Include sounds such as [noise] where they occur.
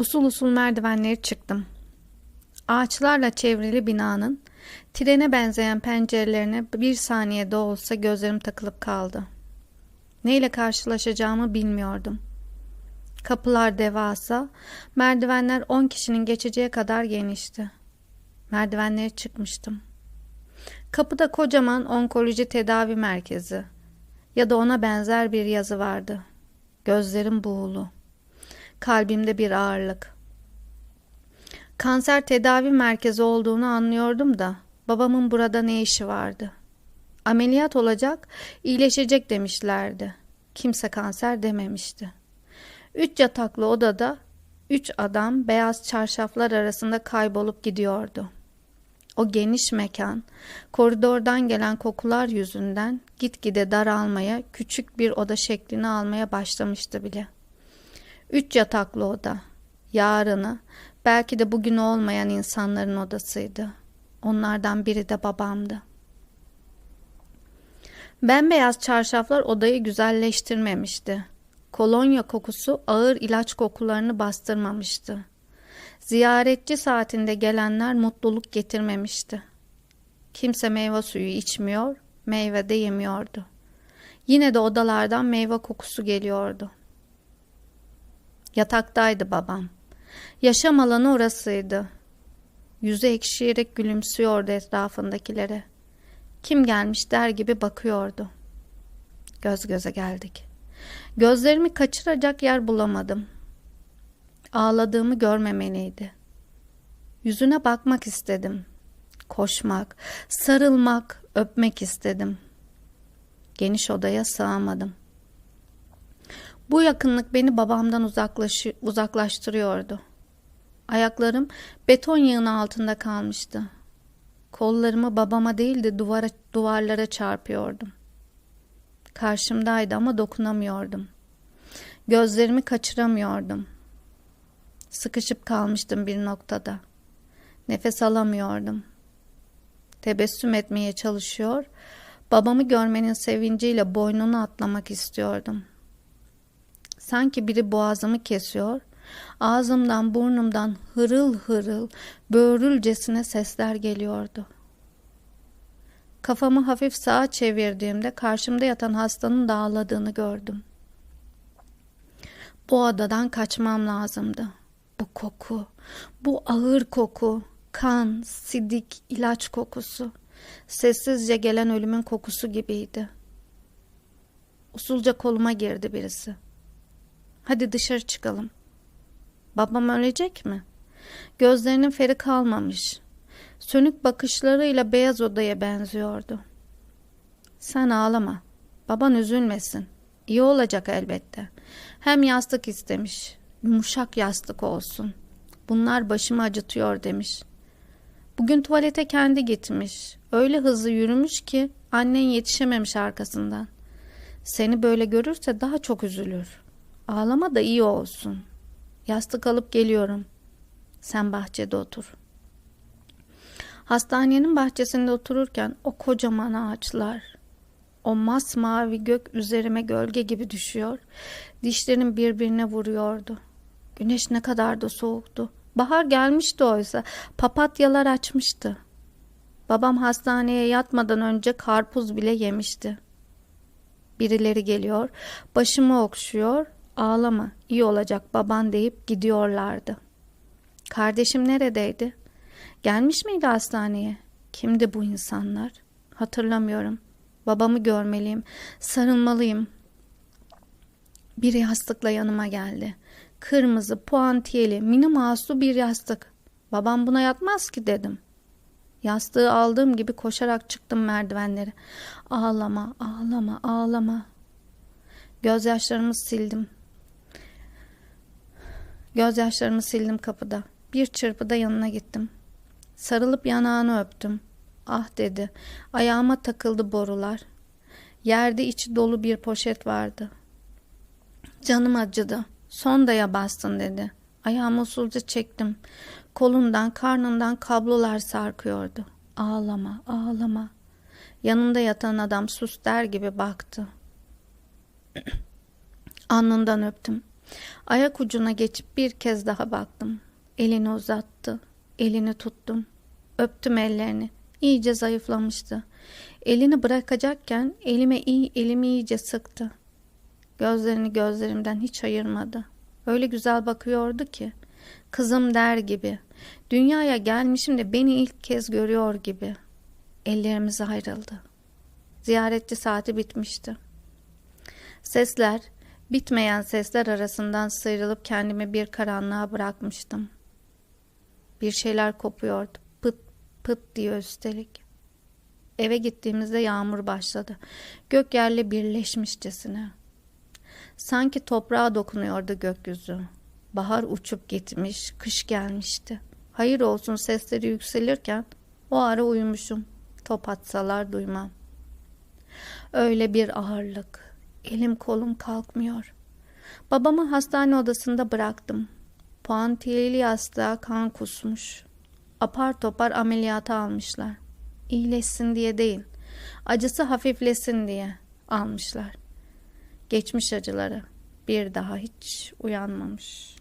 Usul usul merdivenleri çıktım. Ağaçlarla çevrili binanın trene benzeyen pencerelerine bir saniyede olsa gözlerim takılıp kaldı. Neyle karşılaşacağımı bilmiyordum. Kapılar devasa, merdivenler on kişinin geçeceği kadar genişti. Merdivenlere çıkmıştım. Kapıda kocaman onkoloji tedavi merkezi ya da ona benzer bir yazı vardı. Gözlerim buğulu. Kalbimde bir ağırlık. Kanser tedavi merkezi olduğunu anlıyordum da babamın burada ne işi vardı? Ameliyat olacak, iyileşecek demişlerdi. Kimse kanser dememişti. Üç yataklı odada üç adam beyaz çarşaflar arasında kaybolup gidiyordu. O geniş mekan, koridordan gelen kokular yüzünden gitgide daralmaya, küçük bir oda şeklini almaya başlamıştı bile. Üç yataklı oda, yarını, belki de bugün olmayan insanların odasıydı. Onlardan biri de babamdı. Bembeyaz çarşaflar odayı güzelleştirmemişti. Kolonya kokusu ağır ilaç kokularını bastırmamıştı. Ziyaretçi saatinde gelenler mutluluk getirmemişti. Kimse meyve suyu içmiyor, meyve de yemiyordu. Yine de odalardan meyve kokusu geliyordu. Yataktaydı babam. Yaşam alanı orasıydı. Yüzü ekşiyerek gülümsüyordu etrafındakilere. Kim gelmiş der gibi bakıyordu. Göz göze geldik. Gözlerimi kaçıracak yer bulamadım. Ağladığımı görmemeliydi. Yüzüne bakmak istedim. Koşmak, sarılmak, öpmek istedim. Geniş odaya sığamadım. Bu yakınlık beni babamdan uzaklaş uzaklaştırıyordu. Ayaklarım beton yığını altında kalmıştı. Kollarımı babama değil de duvara, duvarlara çarpıyordum. Karşımdaydı ama dokunamıyordum. Gözlerimi kaçıramıyordum. Sıkışıp kalmıştım bir noktada. Nefes alamıyordum. Tebessüm etmeye çalışıyor, babamı görmenin sevinciyle boynunu atlamak istiyordum. Sanki biri boğazımı kesiyor, ağzımdan burnumdan hırıl hırıl, böğrülcesine sesler geliyordu. Kafamı hafif sağa çevirdiğimde karşımda yatan hastanın da ağladığını gördüm. Bu odadan kaçmam lazımdı. Bu koku, bu ağır koku, kan, sidik, ilaç kokusu, sessizce gelen ölümün kokusu gibiydi. Usulca koluma girdi birisi. Hadi dışarı çıkalım. Babam ölecek mi? Gözlerinin feri kalmamış. Sönük bakışlarıyla beyaz odaya benziyordu. Sen ağlama. Baban üzülmesin. İyi olacak elbette. Hem yastık istemiş. Yumuşak yastık olsun. Bunlar başımı acıtıyor demiş. Bugün tuvalete kendi gitmiş. Öyle hızlı yürümüş ki annen yetişememiş arkasından. Seni böyle görürse daha çok üzülür. Ağlama da iyi olsun. Yastık alıp geliyorum. Sen bahçede otur. Hastanenin bahçesinde otururken o kocaman ağaçlar, o masmavi gök üzerime gölge gibi düşüyor. Dişlerim birbirine vuruyordu. Güneş ne kadar da soğuktu. Bahar gelmişti oysa. Papatyalar açmıştı. Babam hastaneye yatmadan önce karpuz bile yemişti. Birileri geliyor, başımı okşuyor, ağlama, iyi olacak baban deyip gidiyorlardı. Kardeşim neredeydi? Gelmiş miydi hastaneye? Kimdi bu insanlar? Hatırlamıyorum. Babamı görmeliyim, sarılmalıyım. Bir yastıkla yanıma geldi. Kırmızı, puantiyeli, mini maslu bir yastık. Babam buna yatmaz ki dedim. Yastığı aldığım gibi koşarak çıktım merdivenleri. Ağlama, ağlama, ağlama. Gözyaşlarımı sildim. Gözyaşlarımı sildim kapıda. Bir çırpıda yanına gittim. Sarılıp yanağını öptüm. Ah dedi. Ayağıma takıldı borular. Yerde içi dolu bir poşet vardı. Canım acıdı. Sondaya bastın dedi. Ayağımı usulca çektim. Kolundan, karnından kablolar sarkıyordu. Ağlama, ağlama. Yanında yatan adam sus der gibi baktı. [clears throat] Alnından öptüm. Ayak ucuna geçip bir kez daha baktım. Elini uzattı. Elini tuttum. Öptüm ellerini. İyice zayıflamıştı. Elini bırakacakken elime iyi, elimi iyice sıktı. Gözlerini gözlerimden hiç ayırmadı. Öyle güzel bakıyordu ki. Kızım der gibi. Dünyaya gelmişim de beni ilk kez görüyor gibi. Ellerimiz ayrıldı. Ziyaretçi saati bitmişti. Sesler, bitmeyen sesler arasından sıyrılıp kendimi bir karanlığa bırakmıştım. Bir şeyler kopuyordu. Pıt pıt diye üstelik. Eve gittiğimizde yağmur başladı. Gök yerle birleşmişçesine. Sanki toprağa dokunuyordu gökyüzü. Bahar uçup gitmiş, kış gelmişti. Hayır olsun sesleri yükselirken o ara uyumuşum. Top atsalar duymam. Öyle bir ağırlık. Elim kolum kalkmıyor. Babamı hastane odasında bıraktım. Puantiyeli yastığa kan kusmuş. Apar topar ameliyata almışlar. İyileşsin diye değil, acısı hafiflesin diye almışlar. Geçmiş acıları bir daha hiç uyanmamış.